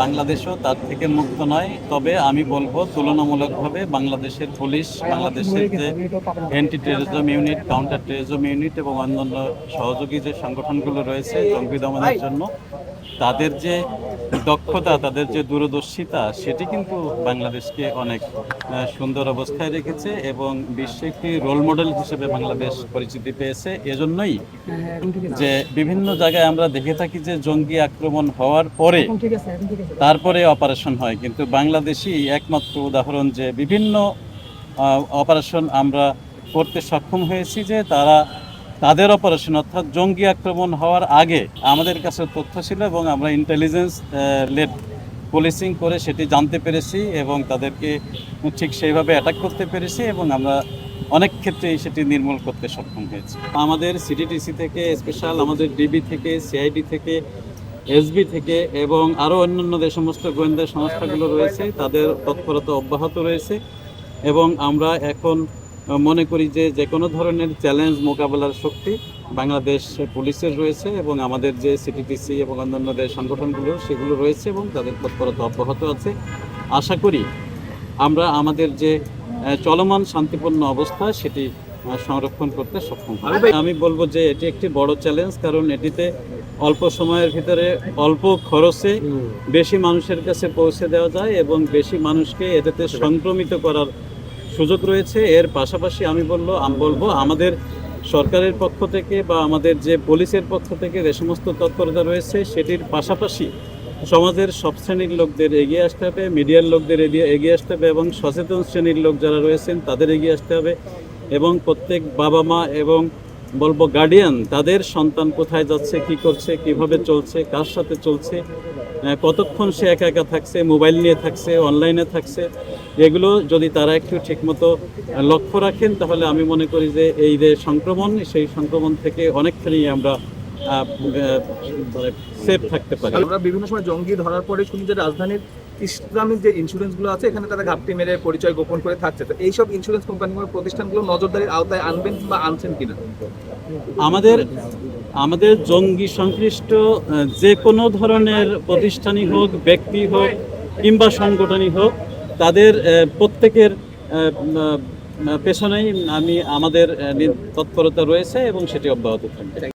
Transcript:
বাংলাদেশও তার থেকে মুক্ত নয়। তবে আমি বলব, তুলনামূলকভাবে বাংলাদেশের পুলিশ, বাংলাদেশের যে anti terrorism unit counter terrorism unit এবং অন্যান্য সহযোগী যে সংগঠনগুলো রয়েছে, জঙ্গি দমনের জন্য, তাদের যে দক্ষতা, তাদের যে দূরদর্শিতা, সেটি কিন্তু বাংলাদেশকে অনেক সুন্দর অবস্থায় রেখেছে এবং বিশ্বে একটি রোল মডেল হিসেবে বাংলাদেশ পরিচিতি পেয়েছে। এজন্যই যে বিভিন্ন জায়গায় আমরা দেখে থাকি যে জঙ্গি আক্রমণ হওয়ার পরে তারপরে অপারেশন হয়। কিন্তু বাংলাদেশই একমাত্র উদাহরণ যে বিভিন্ন অপারেশন আমরা করতে সক্ষম হয়েছি যে তারা তাদের অপারেশন অর্থাৎ জঙ্গি আক্রমণ হওয়ার আগে আমাদের কাছে তথ্য ছিল এবং আমরা ইন্টেলিজেন্স লেড পুলিশিং করে সেটি জানতে পেরেছি এবং তাদেরকে ঠিক সেইভাবে অ্যাটাক করতে পেরেছি এবং আমরা অনেক ক্ষেত্রেই সেটি নির্মূল করতে সক্ষম হয়েছি। আমাদের সিডিটিসি থেকে স্পেশাল আমাদের ডিবি থেকে সিআইডি থেকে এসবি থেকে এবং আরও অন্যান্য যে সমস্ত গোয়েন্দা সংস্থাগুলো রয়েছে, তাদের তৎপরতা অব্যাহত রয়েছে এবং আমরা এখন মনে করি যে যে কোনো ধরনের চ্যালেঞ্জ মোকাবেলার শক্তি বাংলাদেশ পুলিশের রয়েছে এবং আমাদের যে সিটিটিসি এবং অন্যান্য যে সংগঠনগুলো, সেগুলো রয়েছে এবং তাদের তৎপরতা অব্যাহত আছে। আশা করি আমরা আমাদের যে চলমান শান্তিপূর্ণ অবস্থা সেটি সংরক্ষণ করতে সক্ষম হব। আমি বলব যে এটি একটি বড় চ্যালেঞ্জ কারণ এটিতে অল্প সময়ের ভিতরে অল্প খরচে বেশি মানুষের কাছে পৌঁছে দেওয়া যায় এবং বেশি মানুষকে এটাতে সংক্রমিত করার সুযোগ রয়েছে। এর পাশাপাশি আমি বলব আমি বলব আমাদের সরকারের পক্ষ থেকে বা আমাদের যে পুলিশের পক্ষ থেকে যে সমস্ত তৎপরতা রয়েছে সেটির পাশাপাশি সমাজের সব শ্রেণির লোকদের এগিয়ে আসতে হবে মিডিয়ার লোকদের এগিয়ে এগিয়ে আসতে হবে এবং সচেতন শ্রেণির লোক যারা রয়েছেন তাদের এগিয়ে আসতে হবে এবং প্রত্যেক বাবা মা এবং বলব গার্ডিয়ান তাদের সন্তান কোথায় যাচ্ছে, কি করছে, কীভাবে চলছে, কার সাথে চলছে কতক্ষণ সে একা একা থাকছে মোবাইল নিয়ে থাকছে অনলাইনে থাকছে, এগুলো যদি তারা একটু ঠিকমতো লক্ষ্য রাখেন, তাহলে আমি মনে করি যে এই যে সংক্রমণ, সেই সংক্রমণ থেকে অনেকখানি আমরা সেফ থাকতে পারি। আমরা বিভিন্ন সময় জঙ্গি ধরার পরে শুনি যে রাজধানীর ইসলামিক যে ইন্স্যুরেন্সগুলো আছে, এখানে তারা ঘাপটি মেরে পরিচয় গোপন করে থাকছে। তো এইসব ইন্স্যুরেন্স কোম্পানি প্রতিষ্ঠানগুলো নজরদারির আওতায় আনবেন বা আনছেন কিনা? আমাদের আমাদের জঙ্গি সংশ্লিষ্ট যে কোনো ধরনের প্রতিষ্ঠানই হোক, ব্যক্তি হোক, কিংবা সংগঠনই হোক, তাদের প্রত্যেকের পেছনেই আমি, আমাদের তৎপরতা রয়েছে এবং সেটি অব্যাহত থাকবে।